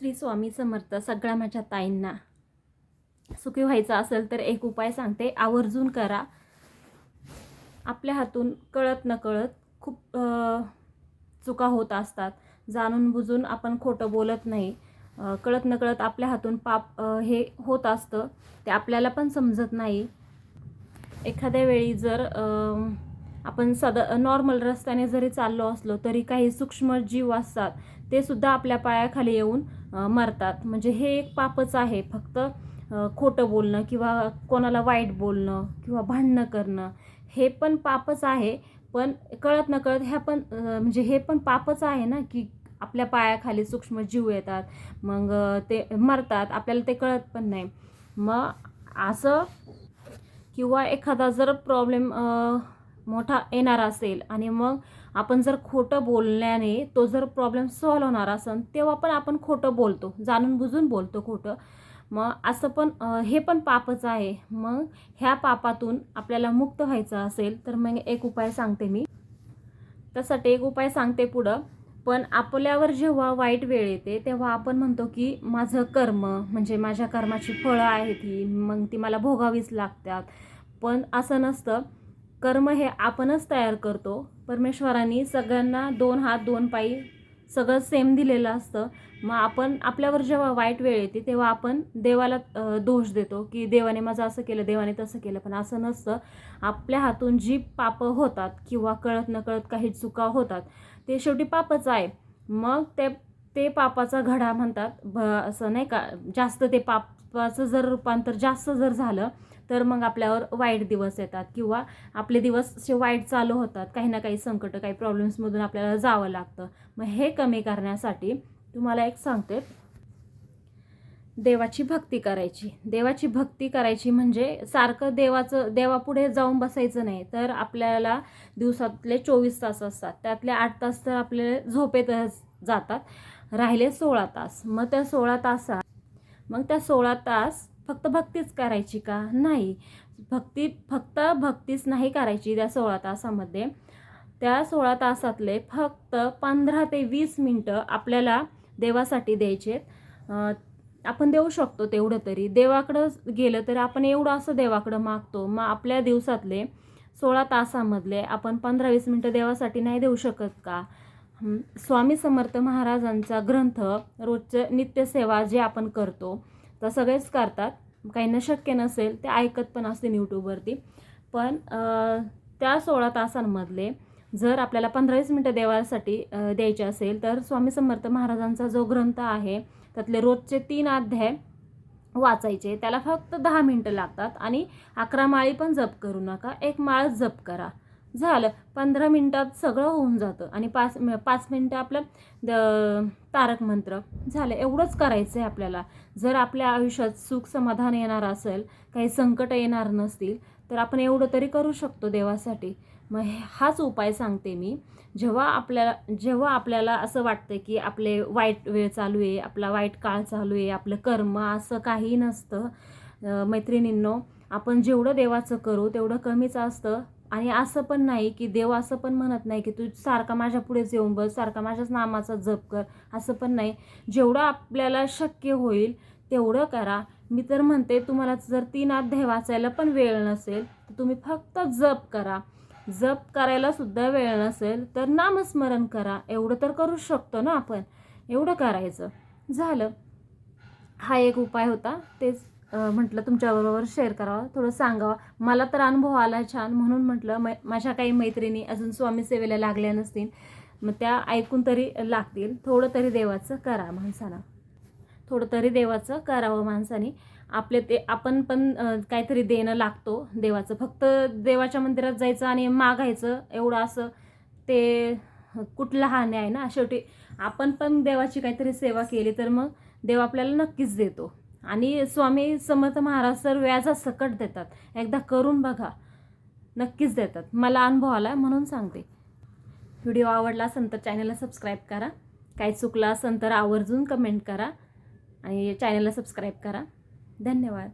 श्री स्वामी समर्थ सगळ्या माझ्या ताईंना. सुखी व्हायचं असेल तर एक उपाय सांगते. आवर्जून करा. आपल्या हातून कळत न कळत खूप चुका होत असतात. जाणून बुजून आपण खोटं बोलत नाही. कळत न कळत आपल्या हातून पाप हे होत असतं. ते आपल्याला पण समजत नाही. एखाद्या वेळी जर आपण सद नॉर्मल रस्त्याने जरी चाललो असलो तरी काही सूक्ष्म जीव असतात ते सुद्धा आपल्या पायाखाली येऊन मरतात. म्हणजे हे एक पापच आहे. फक्त खोटं बोलणं किंवा कोणाला वाईट बोलणं किंवा भांडणं करणं हे पण पापच आहे. पण कळत न कळत ह्या पण म्हणजे हे पण पापच आहे ना की आपल्या पायाखाली सूक्ष्म जीव येतात. मग ते मरतात. आपल्याला ते कळत पण नाही. मग असं किंवा एखादा जर प्रॉब्लेम मोठा येणार असेल आणि मग आपण जर खोटं बोलल्याने तो जर प्रॉब्लेम सॉल्व होणार असेल तेव्हा पण आपण खोटं बोलतो जाणून बुजून बोलतो खोटं. मग असं पण हे पण पापच आहे. मग ह्या पापातून आपल्याला मुक्त व्हायचं असेल तर मग एक उपाय सांगते मी. त्यासाठी एक उपाय सांगते पुढं. पण आपल्यावर जेव्हा वाईट वेळ येते तेव्हा आपण म्हणतो की माझं कर्म म्हणजे माझ्या कर्माची फळं आहेत ही मग ती मला भोगावीच लागतात. पण असं नसतं. कर्म हे आपणच तयार करतो. परमेश्वरांनी सगळ्यांना दोन हात दोन पायी सगळं सेम दिलेलं असतं. मग आपण आपल्यावर जेव्हा वाईट वेळ येते तेव्हा आपण देवाला दोष देतो की देवाने माझं असं केलं देवाने तसं केलं. पण असं नसतं. आपल्या हातून जी पापं होतात किंवा कळत नकळत काही चुका होतात ते शेवटी पापच आहे. मग ते ते पापाचा घडा म्हणतात. भ असं नाही का? जास्त ते पापाचं जर रूपांतर जास्त जर झालं तर मग आपल्यावर वाईट दिवस येतात किंवा आपले दिवस असे वाईट चालू होतात. काही ना काही संकट काही प्रॉब्लेम्समधून आपल्याला जावं लागतं. मग हे कमी करण्यासाठी तुम्हाला एक सांगते. देवाची भक्ती करायची. देवाची भक्ती करायची म्हणजे सारखं देवाचं देवापुढे जाऊन बसायचं नाही. तर आपल्याला दिवसातले चोवीस तास असतात. त्यातले आठ तास तर आपले झोपेत जातात. राहिले सोळा तास. मग त्या सोळा तासात मग त्या सोळा तास फक्त भक्तीच करायची का? नाही. भक्ती फक्त भक्तीच नाही करायची त्या सोळा तासामध्ये. त्या सोळा तासातले फक्त पंधरा ते वीस मिनटं आपल्याला देवासाठी द्यायचे. आपण देऊ शकतो तेवढं तरी. देवाकडं गेलं तर आपण एवढं असं देवाकडं मागतो. मग आपल्या दिवसातले सोळा तासामधले आपण पंधरा वीस मिनटं देवासाठी नाही देऊ शकत का? स्वामी समर्थ महाराजांचा ग्रंथ रोजचं नित्यसेवा जे आपण करतो तर सगळेच करतात. काहींना शक्य नसेल ते ऐकत पण असतील यूट्यूबवरती. पण त्या सोळा तासांमधले जर आपल्याला पंधरावीस मिनटं देवासाठी द्यायचे असेल तर स्वामी समर्थ महाराजांचा जो ग्रंथ आहे त्यातले रोजचे तीन अध्याय वाचायचे. त्याला फक्त दहा मिनटं लागतात आणि अकरा माळी पण जप करू नका एक माळ जप करा. झालं. पंधरा मिनटात सगळं होऊन जातं. आणि पाच पाच मिनटं आपलं द तारक मंत्र झालं. एवढंच करायचं आहे आपल्याला. जर आपल्या आयुष्यात सुख समाधान येणार असेल काही संकट येणार नसतील तर आपण एवढं तरी करू शकतो देवासाठी. मग हाच उपाय सांगते मी. जेव्हा आपल्याला जेव्हा आपल्याला असं वाटतं की आपले वाईट वेळ चालू आहे आपला वाईट काळ चालू आहे आपलं कर्म असं काही नसतं. मैत्रिणींनो आपण जेवढं देवाचं करू तेवढं कमीच असतं. आणि असं पण नाही की देव असं पण म्हणत नाही की तू सारखा माझ्या पुढेच येऊन बस सारखा माझ्याच नामाचा जप कर असं पण नाही. जेवढं आपल्याला शक्य होईल तेवढं करा. मी तर म्हणते तुम्हाला जर तीन अध्याय वाचायला पण वेळ नसेल तर तुम्ही फक्त जप करा. जप करायला सुद्धा वेळ नसेल तर नामस्मरण करा. एवढं तर करू शकतो ना आपण. एवढं करायचं. झालं. हा एक उपाय होता. तेच. म्हटलं तुमच्याबरोबर शेअर करावा थोडं सांगावं. मला तर अनुभव आला छान म्हणून म्हटलं मै माझ्या काही मैत्रिणी अजून स्वामी सेवेला लागल्या नसतील मग त्या ऐकून तरी लागतील. थोडं तरी देवाचं करा माणसानं. थोडं तरी देवाचं करावं माणसाने. आपले ते आपण पण काहीतरी देणं लागतो देवाचं. फक्त देवाच्या मंदिरात जायचं आणि मागायचं एवढं असं ते कुठला हा आहे ना? शेवटी आपण पण देवाची काहीतरी सेवा केली तर मग देव आपल्याला नक्कीच देतो. आणि स्वामी समर्थ महाराज तर व्याजा सकट देतात. एकदा करून बघा. नक्कीच देतात. मला अनुभव आला म्हणून सांगते. व्हिडिओ आवडला असेल तर चॅनलला सबस्क्राईब करा. काही चुकलं असेल तर आवर्जून कमेंट करा आणि चॅनलला सबस्क्राईब करा. धन्यवाद.